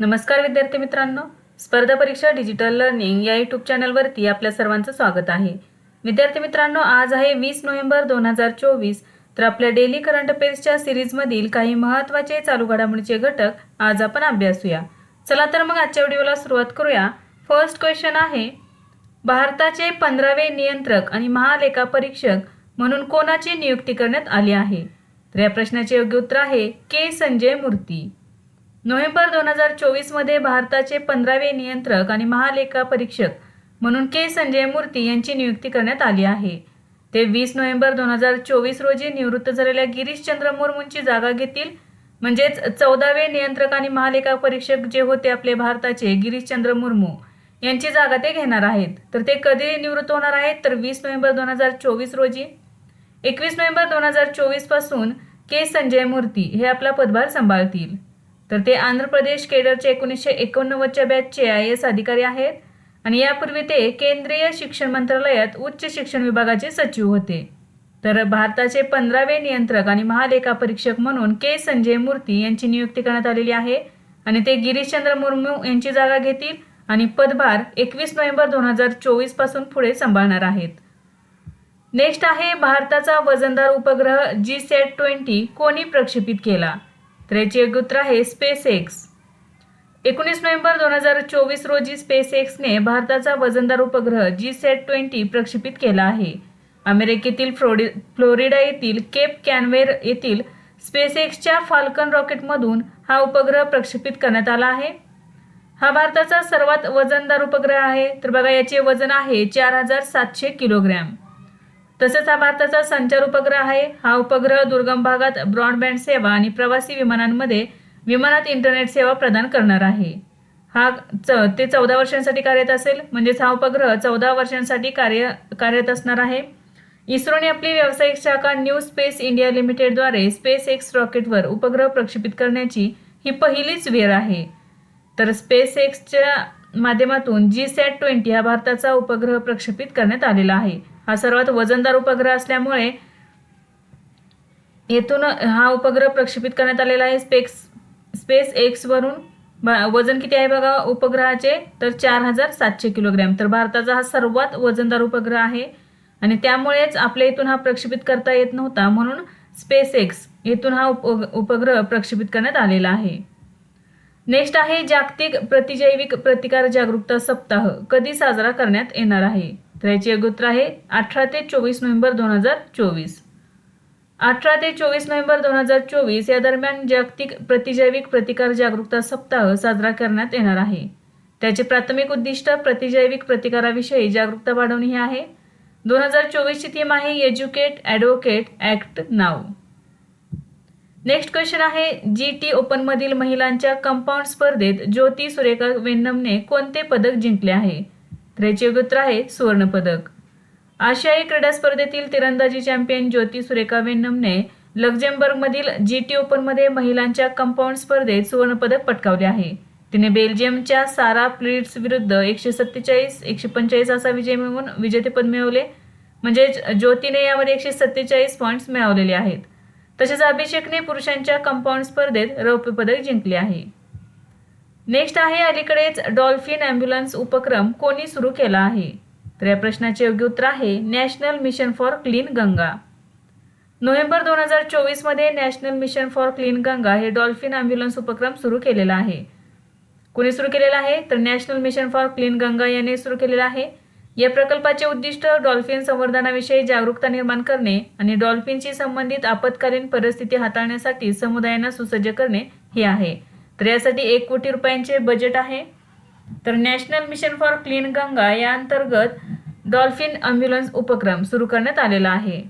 नमस्कार विद्यार्थी मित्रांनो. स्पर्धा परीक्षा डिजिटल लर्निंग या यूट्यूब चॅनलवरती आपल्या सर्वांचं स्वागत आहे. विद्यार्थी मित्रांनो आज आहे वीस नोव्हेंबर दोन हजार चोवीस. तर आपल्या डेली करंट अफेअर्सच्या सिरीजमधील काही महत्त्वाचे चालू घडामोडीचे घटक आज आपण अभ्यासूया चला तर मग आजच्या व्हिडिओला सुरुवात करूया. फर्स्ट क्वेश्चन आहे भारताचे पंधरावे नियंत्रक आणि महालेखा परीक्षक म्हणून कोणाची नियुक्ती करण्यात आली आहे? तर या प्रश्नाचे योग्य उत्तर आहे के. संजय मूर्ती. नोव्हेंबर दोन हजार चोवीसमध्ये भारताचे पंधरावे नियंत्रक आणि महालेखा परीक्षक म्हणून के. संजय मूर्ती यांची नियुक्ती करण्यात आली आहे. ते वीस नोव्हेंबर दोन हजार चोवीस रोजी निवृत्त झालेल्या गिरीशचंद्र मुर्मूंची जागा घेतील. म्हणजेच चौदावे नियंत्रक आणि महालेखा परीक्षक जे होते आपले भारताचे गिरीशचंद्र मुर्मू यांची जागा ते घेणार आहेत. तर ते कधी निवृत्त होणार आहेत? तर वीस नोव्हेंबर दोन हजार चोवीस रोजी. एकवीस नोव्हेंबर दोन हजार चोवीसपासून के. संजय मूर्ती हे आपला पदभार सांभाळतील. तर ते आंध्र प्रदेश केडरचे एकोणीसशे एकोणनव्वदच्या बॅचचे आय एस अधिकारी आहेत. आणि यापूर्वी ते केंद्रीय शिक्षण मंत्रालयात उच्च शिक्षण विभागाचे सचिव होते. तर भारताचे पंधरावे नियंत्रक आणि महालेखा परीक्षक म्हणून के. संजय मूर्ती यांची नियुक्ती करण्यात आलेली आहे. आणि ते गिरीशचंद्र मुर्मू यांची जागा घेतील आणि पदभार एकवीस नोव्हेंबर दोन हजार चोवीसपासून पुढे सांभाळणार आहेत. नेक्स्ट आहे भारताचा वजनदार उपग्रह जी सेट ट्वेंटी कोणी प्रक्षेपित केला? तर याचे एक उत्तर आहे स्पेस एक्स एकोणीस नोव्हेंबर दोन हजार चोवीस रोजी स्पेस एक्सने भारताचा वजनदार उपग्रह जी सेट ट्वेंटी प्रक्षेपित केला आहे. अमेरिकेतील फ्लोरि फ्लोरिडा येथील केप कॅनवेर येथील स्पेस एक्सच्या फाल्कन रॉकेटमधून हा उपग्रह प्रक्षेपित करण्यात आला आहे. हा भारताचा सर्वात वजनदार उपग्रह आहे. तर बघा याचे वजन आहे चार हजार सातशे किलोग्रॅम. तसेच हा भारताचा संचार उपग्रह आहे. हा उपग्रह दुर्गम भागात ब्रॉडबँड सेवा आणि प्रवासी विमानांमध्ये विमानात इंटरनेट सेवा प्रदान करणार आहे. हा च ते चौदा वर्षांसाठी कार्यरत असेल. म्हणजेच हा उपग्रह चौदा वर्षांसाठी कार्य कार्यरत असणार आहे. इस्रोने आपली व्यावसायिक शाखा न्यू स्पेस इंडिया लिमिटेडद्वारे स्पेस एक्स रॉकेटवर उपग्रह प्रक्षेपित करण्याची ही पहिलीच वेळ आहे. तर स्पेस एक्सच्या माध्यमातून जी सॅट ट्वेंटी हा भारताचा उपग्रह प्रक्षेपित करण्यात आलेला आहे. हा सर्वात वजनदार उपग्रह असल्यामुळे येथून हा उपग्रह प्रक्षेपित करण्यात आलेला आहे. स्पेक्स स्पेस एक्सवरून ब- वजन किती आहे बघा उपग्रहाचे? तर चार हजार सातशे किलोग्रॅम. तर भारताचा हा सर्वात वजनदार उपग्रह आहे. आणि त्यामुळेच आपल्या इथून हा प्रक्षेपित करता येत नव्हता. म्हणून स्पेस एक्स येथून हा उप उपग्रह प्रक्षेपित करण्यात आलेला आहे. नेक्स्ट आहे जागतिक प्रतिजैविक प्रतिकार जागरूकता सप्ताह. कधी साजरा करण्यात येणार आहे? तर याचे योग्य आहे. अठरा ते चोवीस नोव्हेंबर दोन हजार चोवीस. अठरा ते चोवीस नोव्हेंबर दोन हजार चोवीस या दरम्यान जागतिक प्रतिजैविक प्रतिकार जागरूकता सप्ताह साजरा करण्यात येणार आहे. त्याचे प्राथमिक उद्दिष्ट प्रतिजैविक प्रतिकाराविषयी जागरूकता वाढवणे हे आहे. दोन हजार चोवीसची थीम आहे एज्युकेट ॲडव्होकेट ॲक्ट नाव नेक्स्ट क्वेश्चन आहे जी टी ओपनमधील महिलांच्या कंपाऊंड स्पर्धेत ज्योती सुरेखा वेन्नमने कोणते पदक जिंकले आहे? तर याचे योग्य आहे आशियाई क्रीडा स्पर्धेतील तिरंदाजी चॅम्पियन ज्योती सुरेखा वेन्नमने लक्झेंबर्गमधील जी टी ओपनमध्ये महिलांच्या कंपाऊंड स्पर्धेत सुवर्णपदक पटकावले आहे. तिने बेल्जियमच्या सारा प्लिट्स विरुद्ध एकशे सत्तेचाळीस एकशे पंचेचाळीस असा विजय मिळवून विजेतेपद मिळवले. म्हणजे ज्योतीने यामध्ये एकशे सत्तेचाळीस पॉईंट्स मिळवलेले आहेत. तसेच अभिषेकने पुरुषांच्या कंपाऊंड स्पर्धेत रौप्य पदक जिंकले आहे. नेक्स्ट आहे अलीकडेच डॉल्फिन ॲम्ब्युलन्स उपक्रम कोणी सुरू केला आहे? तर या प्रश्नाचे योग्य उत्तर आहे national mission for clean Ganga. November दोन हजार चोवीसमध्ये national mission for clean Ganga हे डॉल्फिन ॲम्ब्युलन्स उपक्रम सुरू केलेला आहे. कोणी सुरू केलेला आहे? तर national mission for clean Ganga याने सुरू केलेला आहे. या प्रकल्पाचे उद्दिष्ट डॉल्फिन संवर्धनाविषयी जागरूकता निर्माण करणे आणि डॉल्फिनशी संबंधित आपत्कालीन परिस्थिती हाताळण्यासाठी समुदायांना सुसज्ज करणे हे आहे. तर यासाठी एक कोटी रुपयांचे बजेट आहे. तर national mission for clean Ganga या अंतर्गत डॉल्फिन अम्ब्युलन्स उपक्रम सुरू करण्यात आलेला आहे.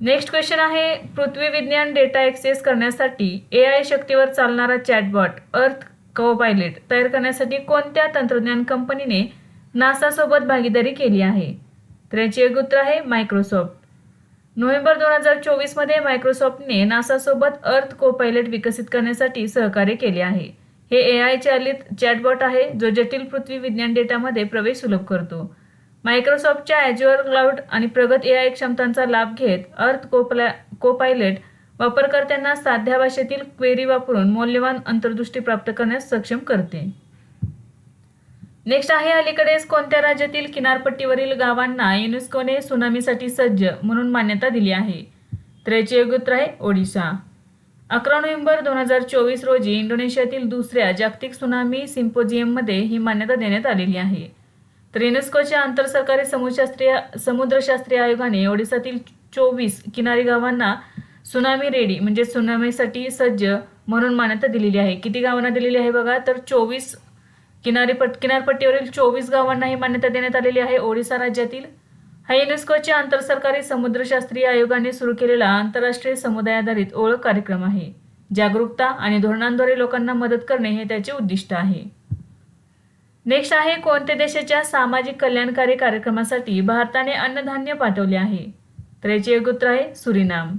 नेक्स्ट क्वेश्चन आहे पृथ्वी विज्ञान डेटा ॲक्सेस करण्यासाठी ए आय शक्तीवर चालणारा चॅटबॉट अर्थ को पायलट तयार करण्यासाठी कोणत्या तंत्रज्ञान कंपनीने नासासोबत भागीदारी केली आहे? तर याचे एक उत्तर आहे मायक्रोसॉफ्ट नोव्हेंबर दोन हजार चोवीसमध्ये मायक्रोसॉफ्टने नासासोबत अर्थ को पायलट विकसित करण्यासाठी सहकार्य केले आहे. हे ए आय चालित चॅटबॉट आहे जो जटिल पृथ्वी विज्ञान डेटामध्ये प्रवेश सुलभ करतो. मायक्रोसॉफ्टच्या ॲज्युअर क्लाउड आणि प्रगत ए आय क्षमतांचा लाभ घेत अर्थ कोपला को पायलट वापरकर्त्यांना साध्या भाषेतील क्वेरी वापरून मौल्यवान अंतर्दृष्टी प्राप्त करण्यास सक्षम करते. नेक्स्ट आहे अलीकडेच कोणत्या राज्यातील किनारपट्टीवरील गावांना युनेस्कोने सुनामीसाठी सज्ज म्हणून मान्यता दिली आहे? तर याचे आहे ओडिशा. अकरा नोव्हेंबर दोन हजार चोवीस रोजी इंडोनेशियातील दुसऱ्या जागतिक सुनामी सिम्पोजियममध्ये ही मान्यता देण्यात आलेली आहे. तर युनेस्कोच्या आंतरसरकारी समुद्रशास्त्रीय समुद्रशास्त्रीय आयोगाने ओडिसातील चोवीस किनारी गावांना सुनामी रेडी म्हणजे सुनामीसाठी सज्ज म्हणून मान्यता दिलेली आहे. किती गावांना दिलेली आहे बघा तर चोवीस किनारीपट किनारपट्टीवरील चोवीस गावांना ही मान्यता देण्यात आलेली आहे. ओडिसा राज्यातील हा युनेस्कोच्या आंतरसरकारी समुद्रशास्त्रीय आयोगाने सुरू केलेला आंतरराष्ट्रीय समुदायाधारित ओळख कार्यक्रम आहे. जागरूकता आणि धोरणांद्वारे लोकांना मदत करणे हे त्याचे उद्दिष्ट आहे. नेक्स्ट आहे कोणत्या देशाच्या सामाजिक कल्याणकारी कार्यक्रमासाठी भारताने अन्नधान्य पाठवले आहे? तर याचे योग्य उत्तर आहे सुरिनाम.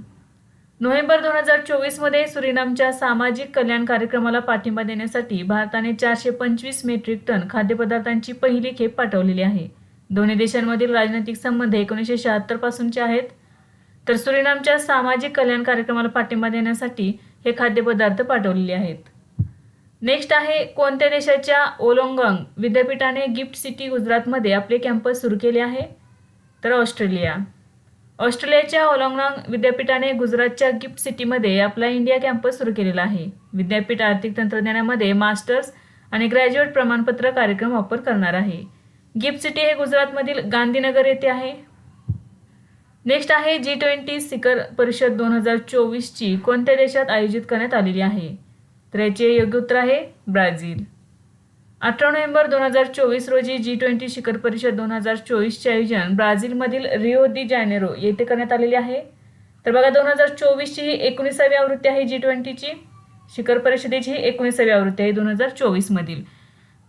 नोव्हेंबर दोन हजार चोवीसमध्ये सुरिनामच्या सामाजिक कल्याण कार्यक्रमाला पाठिंबा देण्यासाठी भारताने चारशे पंचवीस मेट्रिक टन खाद्यपदार्थांची पहिली खेप पाठवलेली आहे. दोन्ही देशांमधील राजनैतिक संबंध एकोणीसशे शहात्तर पासूनचे आहेत. तर सुरिनामच्या सामाजिक कल्याण कार्यक्रमाला पाठिंबा देण्यासाठी हे खाद्यपदार्थ पाठवलेले आहेत. नेक्स्ट आहे कोणत्या देशाच्या ओलोंगॉंग विद्यापीठाने गिफ्ट सिटी गुजरातमध्ये आपले कॅम्पस सुरू केले आहे? तर ऑस्ट्रेलिया. ऑस्ट्रेलियाच्या ओलोंगांग विद्यापीठाने गुजरातच्या गिफ्ट सिटीमध्ये आपला इंडिया कॅम्पस सुरू केलेला आहे. विद्यापीठ आर्थिक तंत्रज्ञानामध्ये मास्टर्स आणि ग्रॅज्युएट प्रमाणपत्र कार्यक्रम वापर करणार आहे. गिफ्ट सिटी हे गुजरातमधील गांधीनगर येथे आहे. नेक्स्ट आहे जी ट्वेंटी शिखर परिषद दोन हजार चोवीसची कोणत्या देशात आयोजित करण्यात आलेली आहे? तर याचे योग्य उत्तर आहे ब्राझील. अठरा नोव्हेंबर दोन हजार चोवीस रोजी जी ट्वेंटी शिखर परिषद दोन हजार चोवीसचे आयोजन ब्राझीलमधील रिओ दी जानेरो येथे करण्यात आलेले आहे. तर बघा दोन हजार चोवीसची ही एकोणीसावी आवृत्ती आहे जी ट्वेंटीची शिखर परिषदेची ही एकोणीसावी आवृत्ती आहे दोन हजार चोवीसमधील.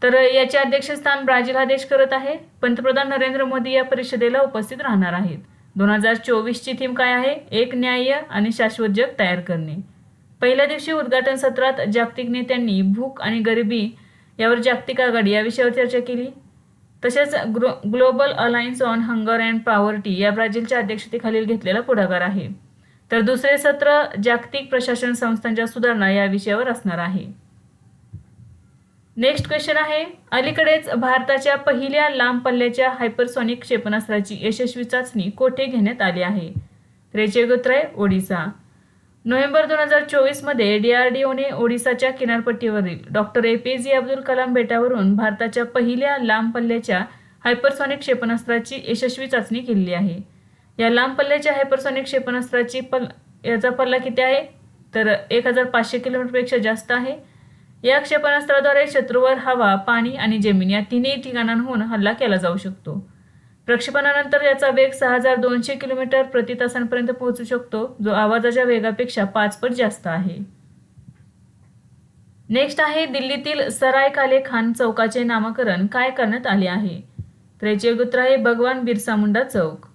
तर याचे अध्यक्षस्थान ब्राझील हा देश करत आहे. पंतप्रधान नरेंद्र मोदी या परिषदेला उपस्थित राहणार आहेत. दोन हजार चोवीसची थीम काय आहे? एक न्याय्य आणि शाश्वत जग तयार करणे. पहिल्या दिवशी उद्घाटन सत्रात जागतिक नेत्यांनी भूक आणि गरिबी यावर जागतिक आघाडी या विषयावर चर्चा केली. तसेच glow global alliance on hunger and poverty या ब्राझीलच्या अध्यक्षतेखालील घेतलेला पुढाकार आहे. तर दुसरे सत्र जागतिक प्रशासन संस्थांच्या सुधारणा या विषयावर असणार आहे. नेक्स्ट क्वेश्चन आहे अलीकडेच भारताच्या पहिल्या लांब पल्ल्याच्या हायपरसॉनिक क्षेपणास्त्राची यशस्वी चाचणी कोठे घेण्यात आली आहे? रेचे याचे ओडिसा. नोव्हेंबर दोन हजार चोवीसमध्ये डीआरडीओने ओडिसाच्या किनारपट्टीवरील डॉक्टर ए पी जे अब्दुल कलाम बेटावरून भारताच्या पहिल्या लांब पल्ल्याच्या हायपरसॉनिक क्षेपणास्त्राची यशस्वी चाचणी केलेली आहे. या लांब पल्ल्याच्या हायपरसॉनिक क्षेपणास्त्राची पल याचा पल्ला किती आहे? तर एक हजार पाचशे किलोमीटरपेक्षा जास्त आहे. या क्षेपणास्त्राद्वारे शत्रूवर हवा पाणी आणि जमीन या तिन्ही ठिकाणांहून हल्ला केला जाऊ शकतो. प्रक्षेपणानंतर याचा वेग सहा हजार दोनशे किलोमीटर प्रति तासांपर्यंत पोहोचू शकतो जो आवाजाच्या वेगापेक्षा पाचपट जास्त आहे. नेक्स्ट आहे दिल्लीतील सराय काले खान चौकाचे नामकरण काय करण्यात आले आहे? तर याचे उत्तर आहे भगवान बिरसा मुंडा चौक.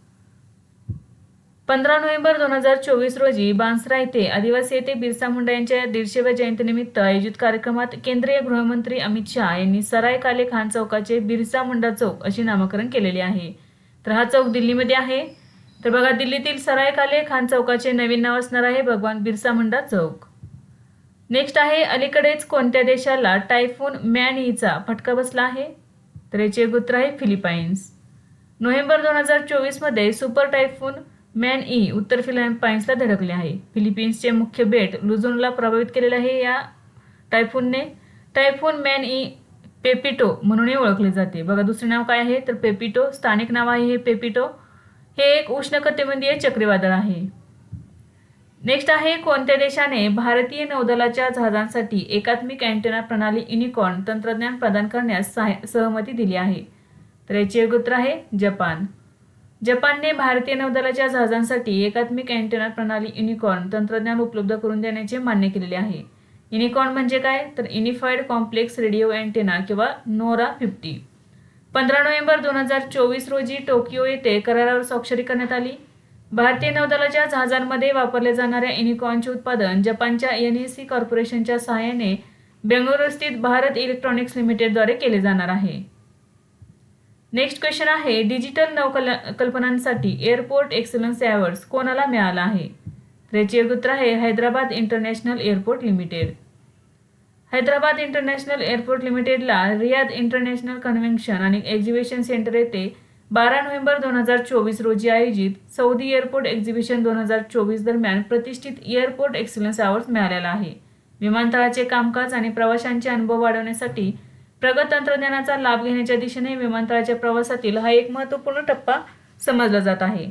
पंधरा नोव्हेंबर दोन हजार चोवीस रोजी बांसरा येथे आदिवासी येथे बिरसा मुंडा यांच्या दीडशेव्या जयंतीनिमित्त आयोजित कार्यक्रमात केंद्रीय गृहमंत्री अमित शहा यांनी सराय काले खान चौकाचे बिरसा मुंडा चौक अशी नामकरण केलेले आहे. तर हा चौक दिल्लीमध्ये आहे. तर बघा दिल्लीतील सराय काले खान चौकाचे नवीन नाव असणार आहे भगवान बिरसा मुंडा चौक. नेक्स्ट आहे अलीकडेच कोणत्या देशाला टायफून मॅन ईचा फटका बसला आहे? तर याचे उत्तर आहे फिलिपाईन्स. नोव्हेंबर दोन हजार चोवीसमध्ये सुपर टायफून मॅन ई उत्तर फिलिपाईन्सला धडकले आहे. फिलिपिन्सचे मुख्य बेट लुझोनला प्रभावित केलेले आहे या टायफूनने टायफून मॅन ई पेपिटो म्हणूनही ओळखले जाते. बघा दुसरे नाव काय आहे? तर पेपिटो स्थानिक नाव आहे हे पेपिटो. हे एक उष्णकटिबंधीय चक्रीवादळ आहे. नेक्स्ट आहे कोणत्या देशाने भारतीय नौदलाच्या जहाजांसाठी एकात्मिक अँटेना प्रणाली युनिकॉर्न तंत्रज्ञान प्रदान करण्यास सहाय- सहमती दिली आहे? तर याचे योग्य उत्तर आहे जपान. जपानने भारतीय नौदलाच्या जहाजांसाठी एकात्मिक अँटेना प्रणाली युनिकॉर्न तंत्रज्ञान उपलब्ध करून देण्याचे मान्य केलेले आहे. युनिकॉर्न म्हणजे काय? तर युनिफाईड कॉम्प्लेक्स रेडिओ अँटेना किंवा नोरा फिफ्टी. पंधरा नोव्हेंबर दोन हजार चोवीस रोजी टोकियो येथे करारावर स्वाक्षरी करण्यात आली. भारतीय नौदलाच्या जहाजांमध्ये वापरले जाणाऱ्या युनिकॉर्नचे उत्पादन जपानच्या एन ए सी कॉर्पोरेशनच्या सहाय्याने बेंगळुरू स्थित भारत इलेक्ट्रॉनिक्स लिमिटेडद्वारे केले जाणार आहे. नेक्स्ट क्वेश्चन आहे डिजिटल नवकल कल्पनांसाठी एअरपोर्ट एक्सलन्स अवॉर्ड्स कोणाला मिळाला आहे? रेचेवूत्र आहे Hyderabad international airport limited. Hyderabad international airport लिमिटेडला रियाद इंटरनॅशनल कन्व्हेन्शन आणि एक्झिबिशन सेंटर येथे बारा नोव्हेंबर दोन हजार चोवीस रोजी आयोजित सौदी एअरपोर्ट एक्झिबिशन दोन हजार चोवीस दरम्यान प्रतिष्ठित एअरपोर्ट एक्सलन्स अवॉर्ड मिळालेला आहे. विमानतळाचे कामकाज आणि प्रवाशांचे अनुभव वाढवण्यासाठी प्रगत तंत्रज्ञानाचा लाभ घेण्याच्या दिशेने विमानतळाच्या प्रवासातील हा एक महत्त्वपूर्ण टप्पा समजला जात आहे.